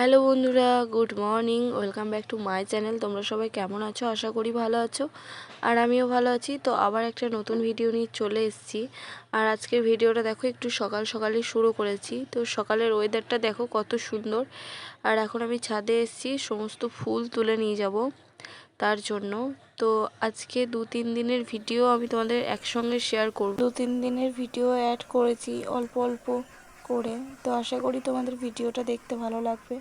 Hello বন্ধুরা, good morning, welcome back to my channel. তোমরা সবাই কেমন আছো? আশা করি ভালো আছো। আর আমিও ভালো আছি। তো আবার একটা নতুন ভিডিও নিয়ে চলে এসেছি। আর আজকের ভিডিওটা দেখো, একটু সকাল সকালে শুরু করেছি। তো সকালের ওয়েদারটা দেখো কত সুন্দর। আর এখন আমি ছাদে এসেছি, সমস্ত ফুল তুলে নিয়ে যাব তার জন্য। তো আজকে দু তিন দিনের ভিডিও আমি তোমাদের একসঙ্গে শেয়ার করব। দু তিন দিনের ভিডিও অ্যাড করেছি অল্প অল্প করে। তো আশা করি তোমাদের ভিডিওটা দেখতে ভালো লাগবে।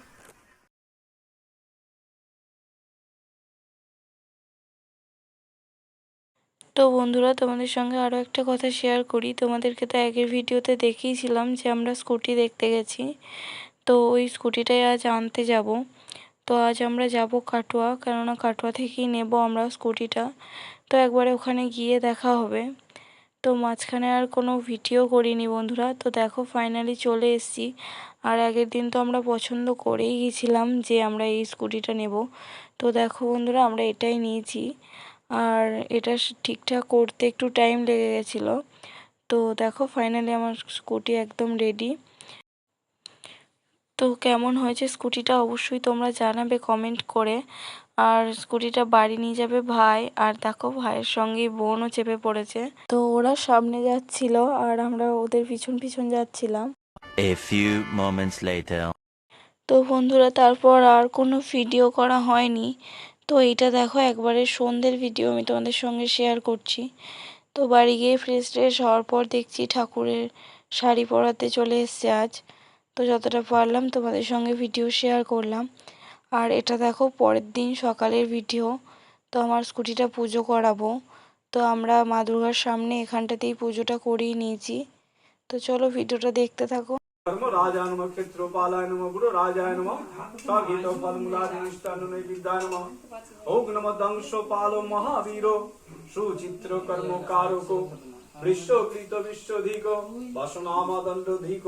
তো বন্ধুরা, তোমাদের সঙ্গে আরও একটা কথা শেয়ার করি। তোমাদেরকে তো আগের ভিডিওতে দেখিয়েছিলাম যে আমরা স্কুটি দেখতে গেছি। তো ওই স্কুটিটাই আজ আনতে যাব। তো আজ আমরা যাব কাটোয়া, কেননা কাটোয়া থেকেই নেব আমরা স্কুটিটা। তো একবারে ওখানে গিয়ে দেখা হবে। তো মাঝখানে আর কোনো ভিডিও করিনি বন্ধুরা। তো দেখো ফাইনালি চলে এসেছি। আর আগের দিন তো আমরা পছন্দ করেই গেছিলাম যে আমরা এই স্কুটিটা নেব। তো দেখো বন্ধুরা, আমরা এটাই নিয়েছি। আর এটা ঠিকঠাক করতে একটু টাইম লেগে গেছিল। তো দেখো ফাইনালি আমার স্কুটি একদম রেডি তো কেমন হয়েছে স্কুটিটা অবশ্যই তোমরা জানাবে কমেন্ট করে। আর স্কুটিটা বাড়ি নিয়ে যাবে ভাই আর দেখো ভাইয়ের সঙ্গে বোনও চেপে পড়েছে। তো ওরা সামনে যাচ্ছিল আর আমরা ওদের পিছন পিছন যাচ্ছিলাম। A few moments later. তো বন্ধুরা তারপর আর কোনো ভিডিও করা হয়নি। তো এইটা দেখো একবারে সন্ধ্যের ভিডিও আমি তোমাদের সঙ্গে শেয়ার করছি। তো বাড়ি গিয়ে ফ্রেশ ট্রেশ হওয়ার পর দেখছি ঠাকুরের শাড়ি পরাতে চলে এসছে আজ। তো যতটা পারলাম তোমাদের সঙ্গে ভিডিও শেয়ার করলাম। আর এটা দেখো পরের দিন সকালের ভিডিও তো আমার স্কুটিটা পুজো করাবো। তো আমরা মা দুর্গার সামনে এখানটাতেই পুজোটা করিয়ে নিয়েছি। তো চলো ভিডিওটা দেখতে থাকো। ధర్మ రాజానమ క్షత్రోపాలాయనమ గురు రాజాయనమ సాగీత ఫలములాదిష్టాను విద్యానమ ఓం నమ దంశోపాలో మహావీరో সুচিত্র কর্ম কারক বিশ্বকৃত বিশ্বধিক বাসনামাদণ্ডধিক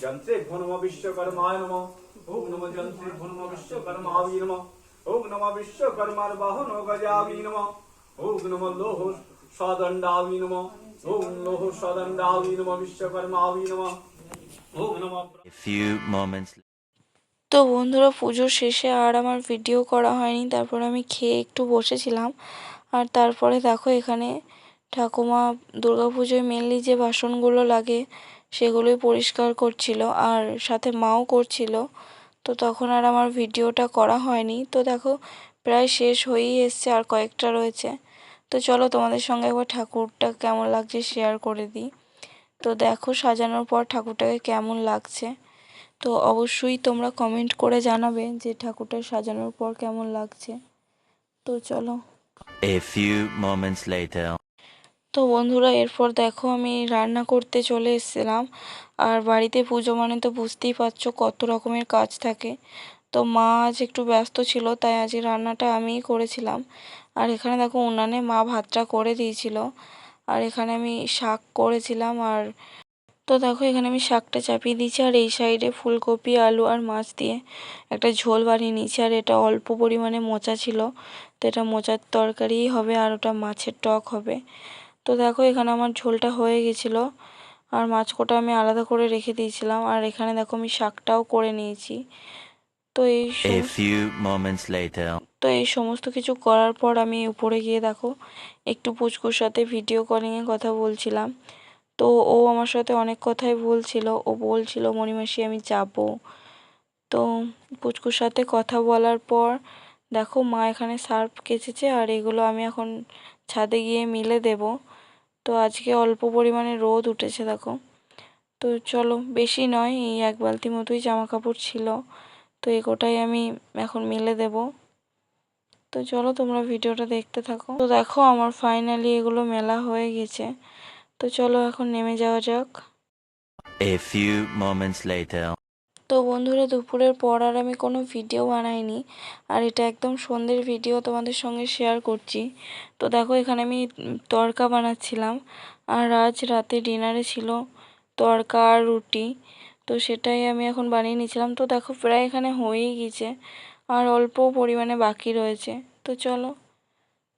যন্ত্রে ঘনম বিশ্বকর্মায় নম ওম নম যন্ত্রে ঘনম বিশ্বকর্মাবী নম ওম নম বিশ্বকর্মার বাহন গজাবী নম ওম নম লোহ সদণ্ডাবী নম ওম লোহ সদণ্ডাবী নম বিশ্বকর্মাবী নম তো বন্ধুরা পুজোর শেষে আর আমার ভিডিও করা হয়নি, তারপর আমি খেয়ে একটু বসেছিলাম। আর তারপরে দেখো এখানে ঠাকুমা পুজোয় মেনলি যে বাসনগুলো লাগে, সেগুলোই পরিষ্কার করছিল আর সাথে মাও করছিল। তো তখন আর আমার ভিডিওটা করা হয়নি। তো দেখো, প্রায় শেষ হয়েই এসছে আর কয়েকটা রয়েছে। তো চলো তোমাদের সঙ্গে একবার ঠাকুরটা কেমন লাগছে শেয়ার করে দিই। তো দেখো সাজানোর পর ঠাকুরটাকে কেমন লাগছে। তো অবশ্যই তোমরা কমেন্ট করে জানাবে যে ঠাকুরটা সাজানোর পর কেমন লাগছে। তো চলো। A few moments later. তো বন্ধুরা এরপর দেখো আমি রান্না করতে চলে এসেছিলাম। আর বাড়িতে পুজো মানে তো বুঝতেই পারছ কত রকমের কাজ থাকে। তো মা আজ একটু ব্যস্ত ছিল তাই আজ রান্নাটা আমিই করেছিলাম। আর এখানে দেখো উনানে মা ভাতটা করে দিয়েছিল। আর এখানে আমি শাক করেছিলাম আর তো দেখো এখানে আমি শাকটা চাপিয়ে দিয়েছি আর এই সাইডে ফুলকপি, আলু আর মাছ দিয়ে একটা ঝোল বানিয়ে নিয়েছি আর এটা অল্প পরিমাণে মোচা ছিল। তো এটা মোচার তরকারিই হবে আর ওটা মাছের টক হবে। তো দেখো এখানে আমার ঝোলটা হয়ে গেছিল আর মাছ কোটা আমি আলাদা করে রেখে দিয়েছিলাম। আর এখানে দেখো আমি শাকটাও করে নিয়েছি। তো এই. তো এই সমস্ত কিছু করার পর আমি উপরে গিয়ে দেখো একটু পুচকুর সাথে ভিডিও কলিংয়ে কথা বলছিলাম। তো ও আমার সাথে অনেক কথাই বলছিল। ও বলছিল মণিমাসি আমি যাব। তো পুচকুর সাথে কথা বলার পর দেখো মা এখানে সার্ফ কেচেছে আর এগুলো আমি এখন ছাদে গিয়ে মিলে দেব। তো আজকে অল্প পরিমাণে রোদ উঠেছে দেখো। তো চলো বেশি নয় এই এক বালতি মতোই জামা কাপড় ছিল। তো এগোটাই আমি এখন মিলে দেব। তো চলো তোমরা ভিডিওটা দেখতে থাকো। তো দেখো আমার ফাইনালি এগুলো মেলা হয়ে গেছে। তো চলো এখন নেমে যাওয়া যাক। A few moments later. তো বন্ধুরা দুপুরের পর আর আমি কোনো ভিডিও বানাইনি। আর এটা একদম সন্ধ্যের ভিডিও তোমাদের সঙ্গে শেয়ার করছি। তো দেখো এখানে আমি তরকা বানাচ্ছিলাম। আর আজ রাতে ডিনারে ছিল তরকা আর রুটি। তো সেটাই আমি এখন বানিয়ে নিয়েছিলাম। তো দেখো প্রায় এখানে হয়েই গেছে। আর অল্প পরিমাণে বাকি রয়েছে। তো চলো।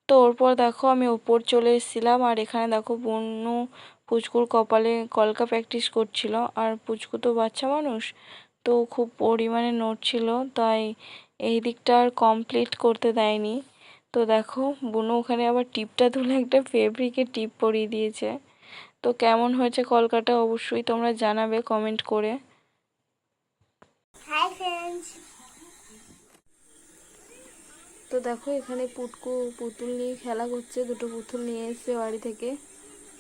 তো ওরপর দেখো আমি ওপর চলে এসেছিলাম। আর এখানে দেখো বন্যু পুচকুর কপালে কলকা প্র্যাকটিস করছিল। আর পুচকু তো বাচ্চা মানুষ। তো খুব পরিমাণে নোট ছিল তাই এই দিকটা আর কমপ্লিট করতে দেয়নি। তো দেখো বুনু ওখানে আবার টিপটা তুলে একটা ফেব্রিকের টিপ পরিয়ে দিয়েছে। তো কেমন হয়েছে কলকাটা অবশ্যই তোমরা জানাবে কমেন্ট করে। হাই ফ্রেন্ডস তো দেখো এখানে পুটকু পুতুল নিয়ে খেলা করছে দুটো পুতুল নিয়ে এসেছে বাড়ি থেকে।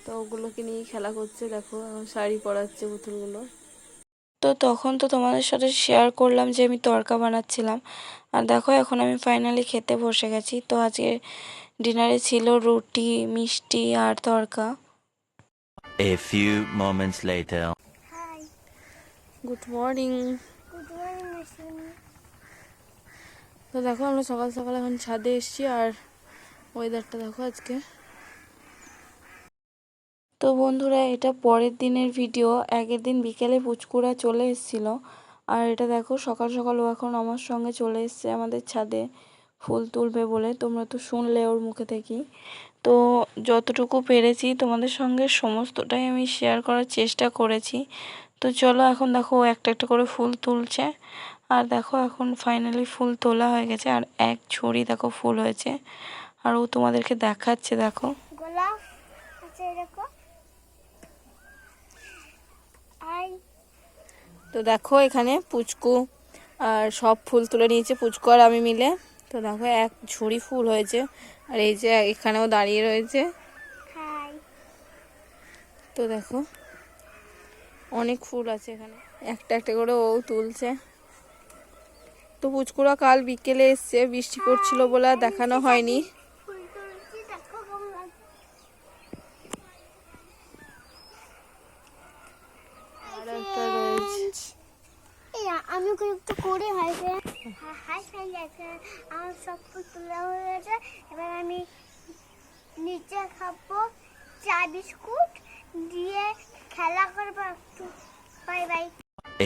তো ওগুলোকে নিয়ে খেলা করছে দেখো এখন শাড়ি পরাচ্ছে পুতুলগুলো। তো তখন তো তোমাদের সাথে শেয়ার করলাম যে আমি তরকা বানাচ্ছিলাম। আর দেখো এখন আমি ফাইনালি খেতে বসে গেছি। তো আজকে ডিনারে ছিল রুটি মিষ্টি আর tadka A few moments later. Hi good morning good morning তো দেখো আমরা সকাল সকাল এখন ছাদে এসেছি আর ওয়েদারটা দেখো আজকে। তো বন্ধুরা এটা পরের দিনের ভিডিও আগের দিন বিকেলে পুচকুরা চলে এসেছিল। আর এটা দেখো সকাল সকাল ও এখন আমার সঙ্গে চলে এসছে আমাদের ছাদে। ফুল তুলবে বলে। তোমরা তো শুনলে ওর মুখে থেকেই। তো যতটুকু পেরেছি তোমাদের সঙ্গে সমস্তটাই আমি শেয়ার করার চেষ্টা করেছি। তো চলো এখন দেখো ও একটা একটা করে ফুল তুলছে। আর দেখো এখন ফাইনালি ফুল তোলা হয়ে গেছে। আর এক ঝুড়ি দেখো ফুল হয়েছে। আর ও তোমাদেরকে দেখাচ্ছে দেখো। গোলাপ আছে এরকম আই তো দেখো এখানে পুচকু আর সব ফুল তুলে নিয়েছে পুচকু আর আমি মিলে। তো দেখো এক ঝুড়ি ফুল হয়েছে। আর এই যে এখানেও দাঁড়িয়ে রয়েছে। তো দেখো অনেক ফুল আছে এখানে। একটা একটা করে ও তুলছে। তো পুচকুরা কাল বিকেলে এসছে বৃষ্টি পড়ছিল বলে আর দেখানো হয়নি ফুল তুলছি দেখো কেমন লাগছে আর একটা রয়েছে এই আমি ওকে একটু করে হাই ফ্রেন্ড হাই ফ্রেন্ড আমার সব ফুল তোলা হয়ে গেছে। এবার আমি নিচে খাব চা বিস্কুট। দিয়ে খেলা করব একটু। Bye bye.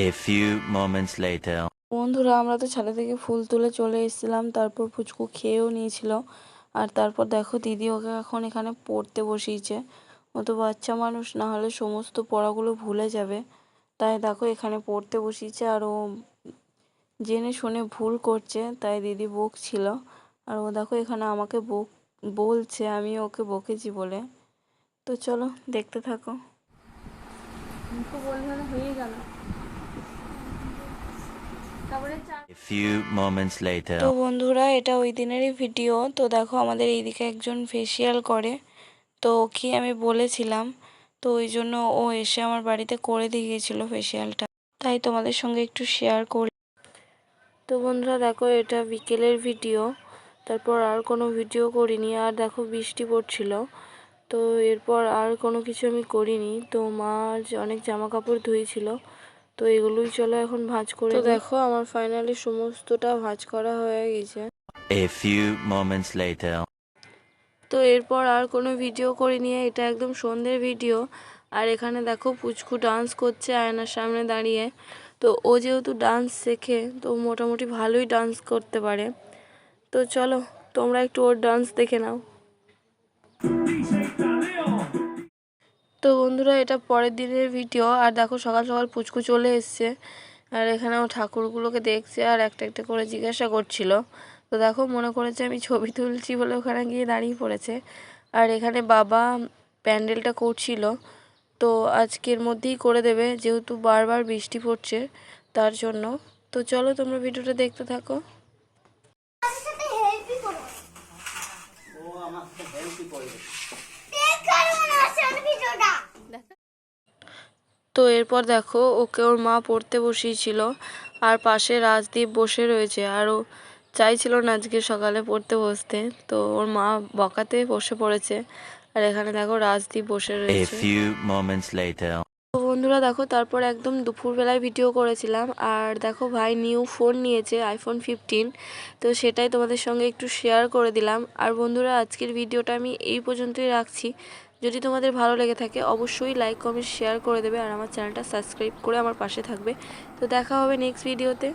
A few moments later. বন্ধুরা আমরা তো ছাদে থেকে ফুল তুলে চলে এসেছিলাম। তারপর ফুচকু খেয়েও নিয়েছিল। আর তারপর দেখো দিদি ওকে এখন এখানে পড়তে বসিয়েছে। ও তো বাচ্চা মানুষ না হলে সমস্ত পড়াগুলো ভুলে যাবে। তাই দেখো এখানে পড়তে বসিয়েছে। আর ও জেনে শুনে ভুল করছে তাই দিদি বকছিল আর ও দেখো এখানে আমাকে বক বলছে আমি ওকে বকেছি বলে। তো চলো দেখতে থাকো। তো হয়ে গেল. তো বন্ধুরা এটা ওই দিনেরই ভিডিও। তো দেখো আমাদের এইদিকে একজন ফেসিয়াল করে। তো ওকে আমি বলেছিলাম। তো ওই জন্য ও এসে আমার বাড়িতে করে দিয়ে গিয়েছিল ফেসিয়ালটা তাই তোমাদের সঙ্গে একটু শেয়ার করি। তো বন্ধুরা দেখো এটা বিকেলের ভিডিও। তারপর আর কোনো ভিডিও করিনি আর দেখো বৃষ্টি পড়ছিল। তো এরপর আর কোনো কিছু আমি করিনি। তো মা অনেক জামা কাপড় ধুয়েছিল। তো এগুলোই চলো এখন ভাঁজ করে তো দেখো আমার ফাইনালি সমস্তটা ভাঁজ করা হয়ে গেছে। A few moments later. তো এরপর আর কোনো ভিডিও করিনি এটা একদম সন্ধ্যের ভিডিও। আর এখানে দেখো পুচকু ডান্স করছে আয়নার সামনে দাঁড়িয়ে। তো ও যেহেতু ডান্স শেখে, তো মোটামুটি ভালোই ডান্স করতে পারে। তো চলো, তোমরা একটু ওর ডান্স দেখে নাও। তো বন্ধুরা, এটা পরের দিনের ভিডিও আর দেখো, সকাল সকাল পুচকু চলে এসছে। আর এখানে ও ঠাকুরগুলোকে দেখছে আর একটা একটা করে জিজ্ঞাসা করছিল। তো দেখো, মনে করেছে আমি ছবি তুলছি বলে ওখানে গিয়ে দাঁড়িয়ে পড়েছে। আর এখানে বাবা প্যান্ডেলটা করছিল। তো আজকের মধ্যেই করে দেবে, যেহেতু বারবার বৃষ্টি পড়ছে তার জন্য। তো চলো তোমরা ভিডিওটা দেখতে থাকো। তো এরপর দেখো, ওকে ওর মা পড়তে বসিয়েছিল, আর পাশে রাজদীপ বসে রয়েছে, আর ও চাইছিল না আজকে সকালে পড়তে বসতে। তো ওর মা বকাতে বসে পড়েছে। আর এখানে দেখো রাজদীপ বসে রয়েছে. বন্ধুরা দেখো তারপর একদম দুপুরবেলায় ভিডিও করেছিলাম। আর দেখো ভাই নিউ ফোন নিয়েছে আইফোন ফিফটিন তো সেটাই তোমাদের সঙ্গে একটু শেয়ার করে দিলাম। আর বন্ধুরা আজকের ভিডিওটা আমি এই পর্যন্তই রাখছি। যদি তোমাদের ভালো লেগে থাকে অবশ্যই লাইক কমেন্ট শেয়ার করে দেবে। আর আমার চ্যানেলটা সাবস্ক্রাইব করে আমার পাশে থাকবে। তো দেখা হবে নেক্সট ভিডিওতে